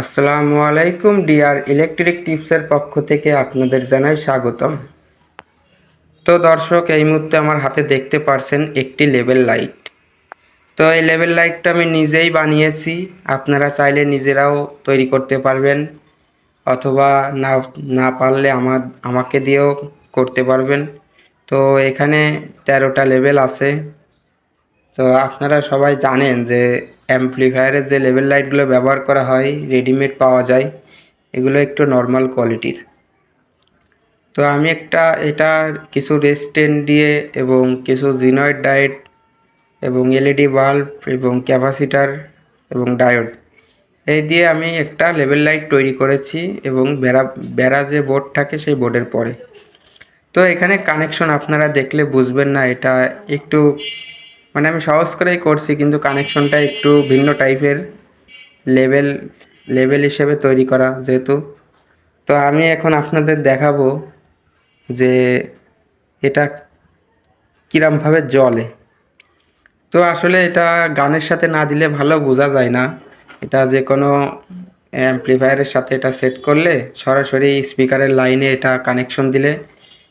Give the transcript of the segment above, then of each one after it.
আসসালামু আলাইকুম, deer electric টিপসের পক্ষ থেকে আপনাদের জানাই স্বাগতম। তো দর্শক, এই মুহূর্তে আমার হাতে দেখতে পারছেন একটি লেবেল লাইট। তো এই লেবেল লাইটটা আমি নিজেই বানিয়েছি। আপনারা চাইলে নিজেরাও তৈরি করতে পারবেন অথবা না না পারলে আমার, আমাকে দিয়েও করতে পারবেন। তো এখানে তেরোটা লেভেল আছে। তো আপনারা সবাই জানেন যে অ্যাম্পলিফায়ারের যে লেভেল লাইটগুলো ব্যবহার করা হয় রেডিমেড পাওয়া যায়, এগুলো একটু নর্মাল কোয়ালিটির তো আমি একটা এটা কিছু রেস্টেন্ট দিয়ে এবং কিছু জিনয়েড ডায়েট এবং এলইডি বাল্ব এবং ক্যাপাসিটার এবং ডায়োড এই দিয়ে আমি একটা লেভেল লাইট তৈরি করেছি এবং বেড়া বেড়া যে বোর্ড থাকে সেই বোর্ডের পরে। তো এখানে কানেকশন আপনারা দেখলে বুঝবেন না, এটা একটু মানে আমি সহজ করেই করছি, কিন্তু কানেকশনটা একটু ভিন্ন টাইপের লেভেল লেভেল হিসেবে তৈরি করা যেহেতু। তো আমি এখন আপনাদের দেখাবো যে এটা কীরমভাবে জলে তো আসলে এটা গানের সাথে না দিলে ভালো বোঝা যায় না। এটা যে কোনো অ্যাম্পলিফায়ারের সাথে এটা সেট করলে সরাসরি স্পিকারের লাইনে এটা কানেকশন দিলে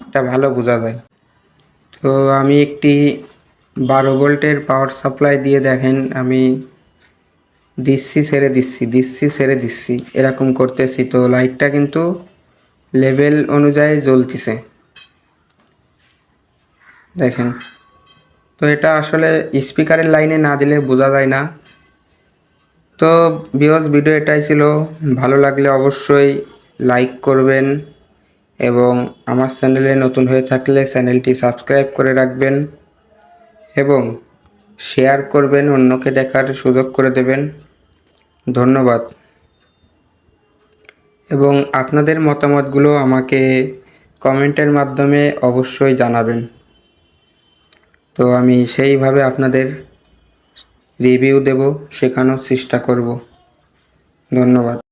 এটা ভালো বোঝা যায়। তো আমি একটি বারো ভোল্টের পাওয়ার সাপ্লাই দিয়ে দেখেন, আমি দিচ্ছি, ছেড়ে দিচ্ছি দিচ্ছি, ছেড়ে দিচ্ছি। এরকম করতেছি তো লাইটটা কিন্তু লেভেল অনুযায়ী জ্বলতিছে। দেখেন, তো এটা আসলে স্পিকারের লাইনে না দিলে বোঝা যায় না। তো বিহস ভিডিও এটাই ছিল। ভালো লাগলে অবশ্যই লাইক করবেন এবং আমার চ্যানেলে নতুন হয়ে থাকলে চ্যানেলটি সাবস্ক্রাইব করে রাখবেন। এবং শেয়ার করবেন, অন্যকে দেখার সুযোগ করে দেবেন। ধন্যবাদ। এবং আপনাদের মতামতগুলো আমাকে কমেন্টের মাধ্যমে অবশ্যই জানাবেন। তো আমি সেইভাবে আপনাদের রিভিউ দেব, শেখানোর চেষ্টা করব। ধন্যবাদ।